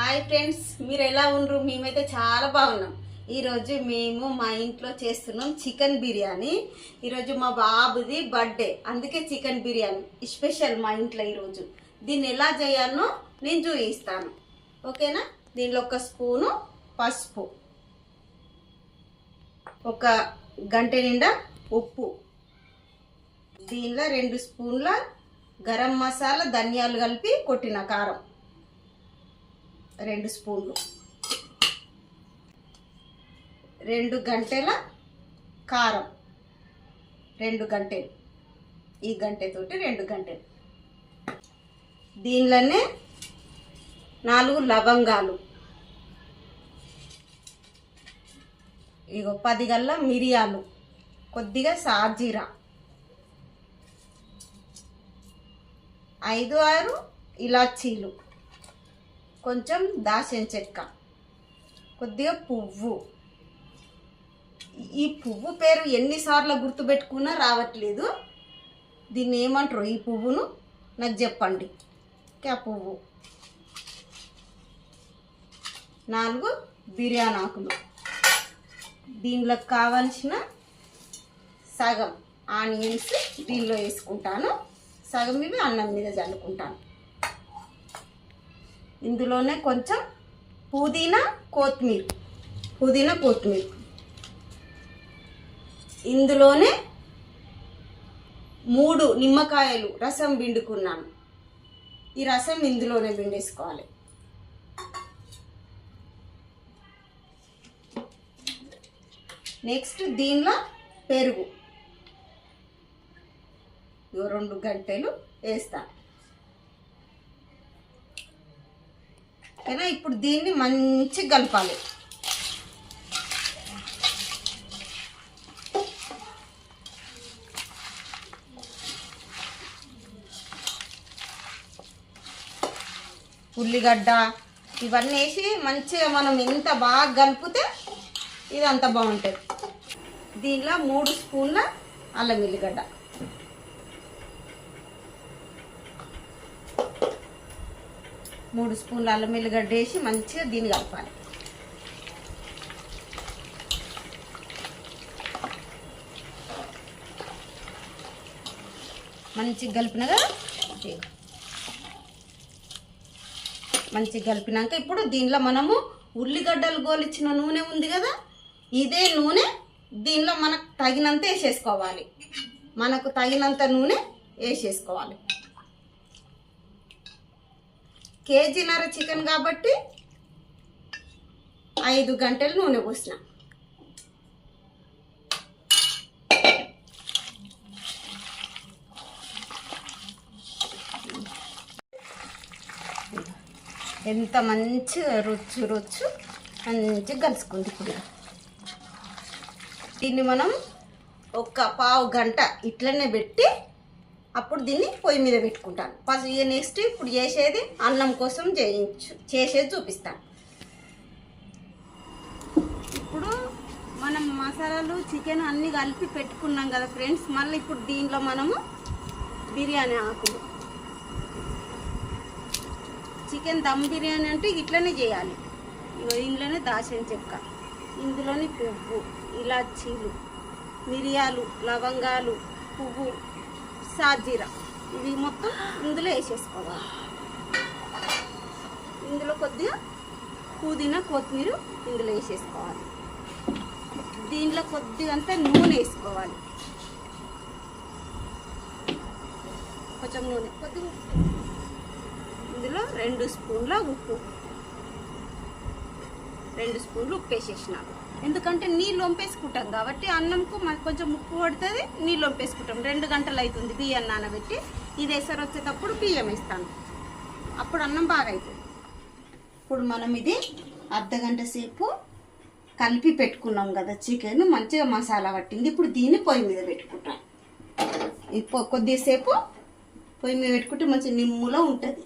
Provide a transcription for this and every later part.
Hi friends మీరు ఎలా ఉండరు? మేమైతే చాలా బాగున్నాం. ఈరోజు మేము మా ఇంట్లో చేస్తున్నాం చికెన్ బిర్యానీ. ఈరోజు మా బాబుది బర్త్డే అందుకే చికెన్ బిర్యానీ స్పెషల్ మా ఇంట్లో ఈరోజు. దీన్ని ఎలా చేయాలో నేను చూపిస్తాను. ఓకేనా? దీనిలో ఒక స్పూను పసుపు ఒక గంట నిండా ఉప్పు దీనిలో రెండు స్పూన్ల గరం మసాలా ధనియాలు కలిపి కొట్టిన కారం. రెండు స్పూన్లు. రెండు గంటల కారం. రెండు గంటలు. ఈ గంటతోటి రెండు గంటలు. దీనిలోనే నాలుగు లవంగాలు. ఇగో పది గల్ల మిరియాలు. కొద్దిగా సాజీరా. ఐదు ఆరు ఇలాచీలు. కొంచెం దాచిన చెక్క. కొద్దిగా పువ్వు. ఈ పువ్వు పేరు ఎన్నిసార్లు గుర్తుపెట్టుకున్నా రావట్లేదు. దీన్ని ఏమంటారు? ఈ పువ్వును నాకు చెప్పండి. ఆ పువ్వు? నాలుగు బిర్యానీ ఆకులు. దీనిలోకి కావాల్సిన సగం ఆనియన్స్ దీనిలో వేసుకుంటాను. సగం ఇవి అన్నం మీద చల్లుకుంటాను ఇందులోనే కొంచెం పుదీనా కొత్తిమీర. పుదీనా కొత్తిమీర. ఇందులోనే మూడు నిమ్మకాయలు రసం పిండుకున్నాను. ఈ రసం ఇందులోనే పిండేసుకోవాలి. నెక్స్ట్ దీనిలో పెరుగు. రెండు గంటలు వేస్తాను. ఓకేనా ఇప్పుడు దీన్ని మంచిగా కలపాలి. ఉల్లిగడ్డ ఇవన్నీ వేసి మంచిగా మనం ఎంత బాగా కలిపితే ఇది అంత బాగుంటుంది. దీనిలో మూడు స్పూన్ల అల్లం ఉల్లిగడ్డ మూడు స్పూన్లు అల్లం ఎల్లిగడ్డ వేసి మంచిగా దీన్ని కలపాలి. మంచిగా కలిపినగా మంచిగా కలిపినాక ఇప్పుడు దీనిలో మనము ఉల్లిగడ్డలు గోలిచ్చిన నూనె ఉంది కదా ఇదే నూనె దీనిలో మనకు తగినంత వేసేసుకోవాలి. మనకు తగినంత నూనె వేసేసుకోవాలి. కేజీన్నర చికెన్ కాబట్టి ఐదు గంటలు నూనె పోసిన. ఎంత మంచిగా రుచి రుచి మంచిగా కలుసుకుంది ఇప్పుడు. దీన్ని మనం ఒక పావు గంట ఇట్లనే పెట్టి అప్పుడు దీన్ని పొయ్యి మీద పెట్టుకుంటాను. ఫస్ట్ ఇక నెక్స్ట్ ఇప్పుడు చేసేది అన్నం కోసం చేయించు చేసేది చూపిస్తాను. ఇప్పుడు మనం మసాలాలు చికెన్ అన్నీ కలిపి పెట్టుకున్నాం కదా ఫ్రెండ్స్ మళ్ళీ ఇప్పుడు దీంట్లో మనము బిర్యానీ ఆకులు. చికెన్ దమ్ బిర్యానీ అంటే ఇట్లనే చేయాలి. ఇగో ఇందులోనే దాచిన చెక్క ఇందులోని పువ్వు ఇలాచీలు మిరియాలు లవంగాలు పువ్వు సాజీరా. ఇవి మొత్తం ఇందులో వేసేసుకోవాలి. ఇందులో కొద్దిగా పుదీనా కొత్తిమీర ఇందులో వేసేసుకోవాలి. దీంట్లో కొద్దిగా అంతా నూనె వేసుకోవాలి. కొంచెం నూనె. కొద్దిగా ఇందులో రెండు స్పూన్ల ఉప్పు. రెండు స్పూన్లు ఉప్పు వేసేసినాను. ఎందుకంటే నీళ్ళు వంపేసుకుంటాం కాబట్టి అన్నంకు మనకు కొంచెం ఉప్పు పడుతుంది నీళ్ళు వంపేసుకుంటాం రెండు గంటలు అవుతుంది బియ్యం నానబెట్టి. ఇది ఎసరు వచ్చేటప్పుడు బియ్యం వేస్తాను. అప్పుడు అన్నం బాగా అవుతుంది ఇప్పుడు మనం ఇది అర్ధ గంట సేపు కలిపి పెట్టుకున్నాం కదా చికెన్ మంచిగా మసాలా పట్టింది. ఇప్పుడు దీన్ని పొయ్యి మీద పెట్టుకుంటాం. ఇప్పుడు కొద్దిసేపు పొయ్యి మీద పెట్టుకుంటే మంచి నిమ్ములో ఉంటుంది.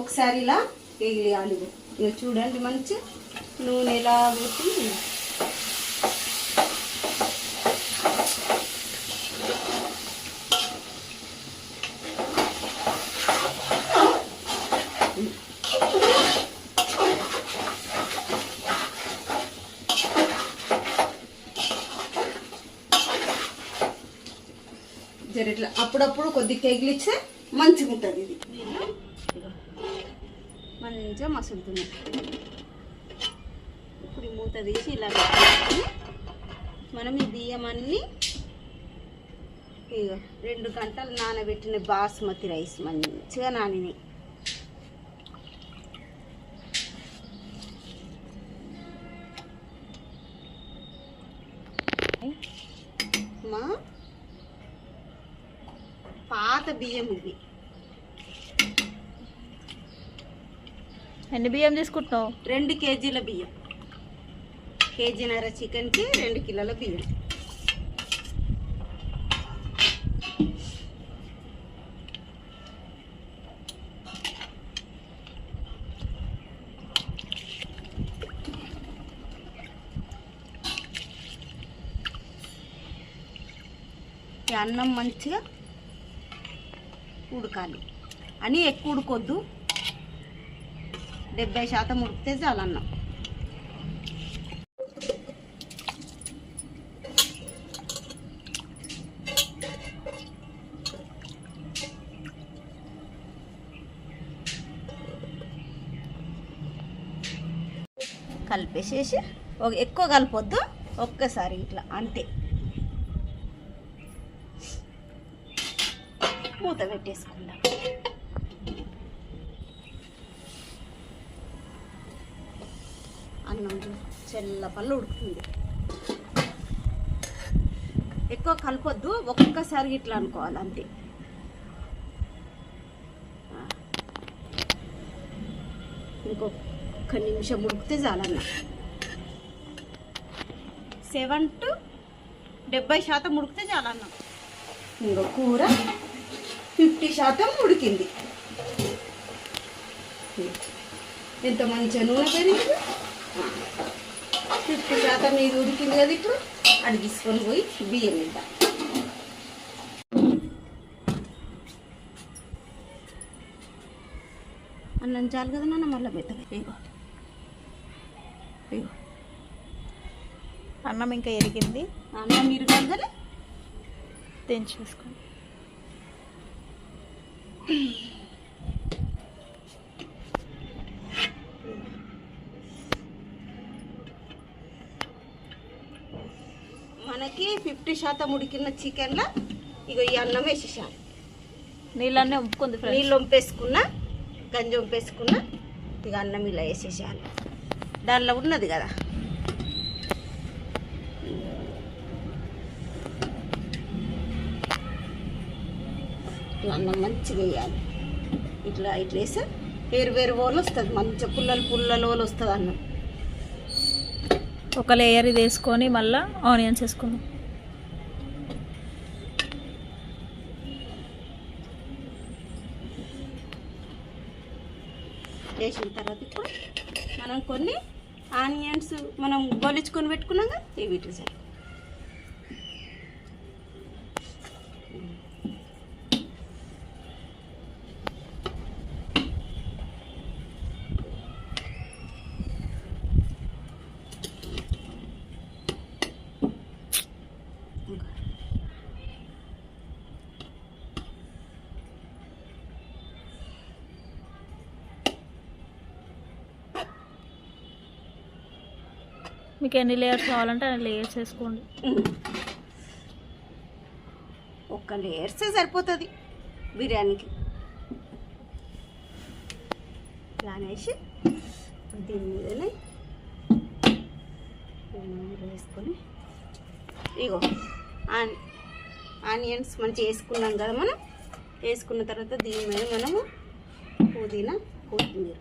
ఒకసారి ఇలా వేయాలి. ఇక చూడండి మంచి నూనె ఎలా వేసి జర ఇట్లా అప్పుడప్పుడు కొద్దిగా ఎగిలిస్తే మంచిగా ఉంటుంది ఇది. మంచిగా మసులుతుంది ఇప్పుడు మూత తీసి ఇలా మనం ఈ బియ్యమన్నీ ఇక రెండు గంటలు నానబెట్టిన బాస్మతి రైస్ మంచిగా నానినాయి. మా పాత బియ్యం ఇవి ఎన్ని బియ్యం తీసుకుంటున్నావు? రెండు కేజీల బియ్యం. కేజీన్నర చికెన్కి రెండు కిలోల బియ్యం. అన్నం మంచిగా ఉడకాలి. అని ఎక్కువ ఉడకొద్దు. డెబ్బై శాతం ఉడికితే చాలు అన్నం కలిపేసేసి ఒక ఎక్కువ కలపొద్దు ఒక్కసారి ఇట్లా అంతే. మూత పెట్టేసుకుందాం. చెల్ల పళ్ళు ఉడుకుతుంది. ఎక్కువ కలపొద్దు ఒక్కసారి ఇట్లా అనుకోవాలి అంతే. ఇంకొక నిమిషం ఉడికితే చాలన్న. సెవెన్ టు డెబ్బై శాతం ఉడికితే చాలన్న. ఇంకో కూర ఫిఫ్టీ శాతం ఉడికింది. ఎంత మంచిగా నూనె పెరిగింది? ఫిఫ్టీ శాతం ఇది ఉడికింది కదా ఇప్పుడు అది తీసుకొని పోయి బియ్యం ఇద్దాం అన్నం చాలు కదా నాన్న మళ్ళీ పెద్దగా ఇగో. ఇగో. అన్నం ఇంకా ఎరిగింది. అన్నం మీరు కదా మనకి ఫిఫ్టీ శాతం ఉడికిన చికెన్లో ఇగో ఈ అన్నం వేసేసాను నీళ్ళన్నీ ఫ్రెండ్స్ నీళ్ళు వంపేసుకున్నా గంజి వంపేసుకున్నా ఇక అన్నం ఇలా వేసేసాను. దానిలో ఉన్నది కదా. అన్నం మంచిగా వేయాలి. ఇట్లా ఇట్లా వేస్తే వేరు వేరు వాళ్ళు వస్తుంది. మంచిగా పుల్లలు పుల్లలు వాళ్ళు వస్తుంది అన్నం. ఒక లేయర్ ఇది వేసుకొని మళ్ళీ ఆనియన్స్ వేసుకుందాం. వేసిన తర్వాత ఇప్పుడు మనం కొన్ని ఆనియన్స్ మనం గొలిచుకొని పెట్టుకున్నాక కదా ఇవి ఇట్లా సరే మీకు ఎన్ని లేయర్స్ కావాలంటే అన్ని లేయర్స్ వేసుకోండి. ఒక్క లేయర్సే సరిపోతుంది బిర్యానీకి. ఇలా అనేసి దీని మీదనే వేసుకొని ఇగో ఆన్ ఆనియన్స్ మంచిగా వేసుకున్నాం కదా మనం. వేసుకున్న తర్వాత దీని మీద మనము పుదీనా కొత్తిమీర.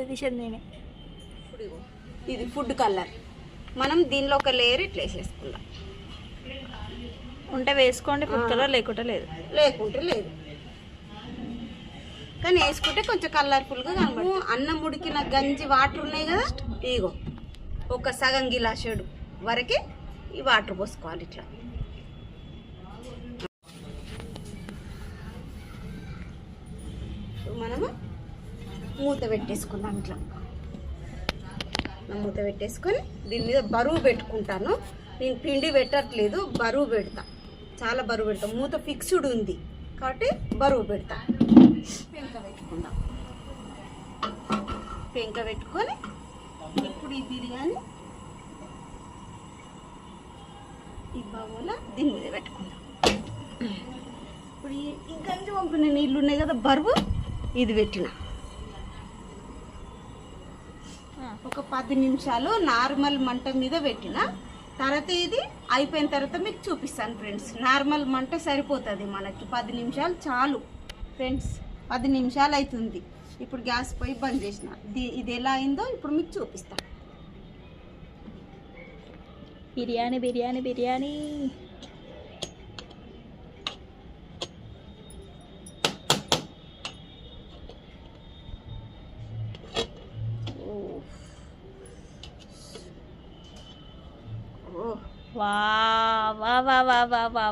వీడియో తీసేది నేనే ఇది ఫుడ్ కలర్ మనం దీనిలో ఒక లేయర్ ఇట్లా వేసేసుకుందాం. ఉంటే వేసుకోండి ఫుడ్ లేకుంటే లేదు. లేకుంటే లేదు. కానీ వేసుకుంటే కొంచెం కలర్ఫుల్గా కనబడు అన్నం ఉడికిన గంజి వాటర్ ఉన్నాయి కదా? ఇగో ఒక సగం గిలాసుడు వరకే ఈ వాటర్ పోసుకోవాలి ఇట్లా. మనము మూత పెట్టేసుకుందాం ఇట్లా. మూత పెట్టేసుకొని దీని మీద బరువు పెట్టుకుంటాను. నేను పిండి పెట్టట్లేదు బరువు పెడతా. చాలా బరువు పెడతా. మూత ఫిక్స్డ్ ఉంది కాబట్టి బరువు పెడతా. పెంక పెట్టుకుందాం. పెంక పెట్టుకొని ఇప్పుడు ఈ బిర్యానీ ఈ బౌల దీని మీద పెట్టుకుందాం. ఇప్పుడు ఇంకా ఈ పంపిన నీళ్ళు ఉన్నాయి కదా బరువు? ఇది పెట్టిన. ఒక పది నిమిషాలు నార్మల్ మంట మీద పెట్టిన తర్వాత ఇది అయిపోయిన తర్వాత మీకు చూపిస్తాను ఫ్రెండ్స్. నార్మల్ మంట సరిపోతుంది మనకి. పది నిమిషాలు చాలు. ఫ్రెండ్స్ పది నిమిషాలు అవుతుంది ఇప్పుడు గ్యాస్ పోయి బంద్ చేసిన. ఇది- ఇది ఎలా అయిందో ఇప్పుడు మీకు చూపిస్తాను. బిర్యానీ బిర్యానీ బిర్యానీ.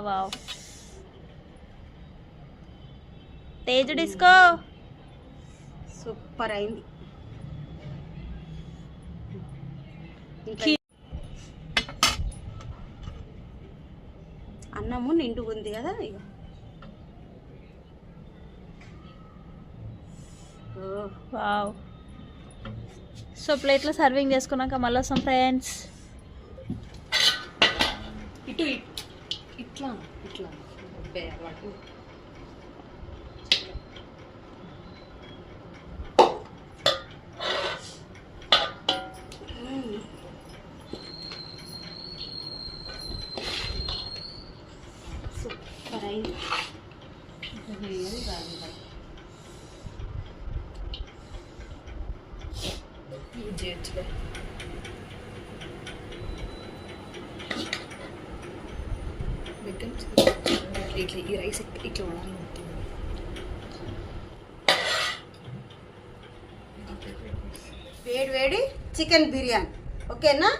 వా వా వా తేజు డిస్కో. సూపర్ అయింది. అన్నము నిండు ఉంది కదా ఇక వావ్. సో ప్లేట్లో సర్వింగ్ చేసుకున్నాక మళ్ళీ వస్తాం ఫ్రెండ్స్. ఇటు ఇటు. ఇట్లా ఇట్లా. అబ్బే, వాటి. సూపర్ అయింది. బాగుంది రాదు మరి. ఇది చేయొచ్చులే. దగ్గర నుంచి ఇట్లా ఈ రైస్ ఇట్లా ఉండాలి మొత్తం వేడి వేడి చికెన్ బిర్యానీ. ఓకేనా?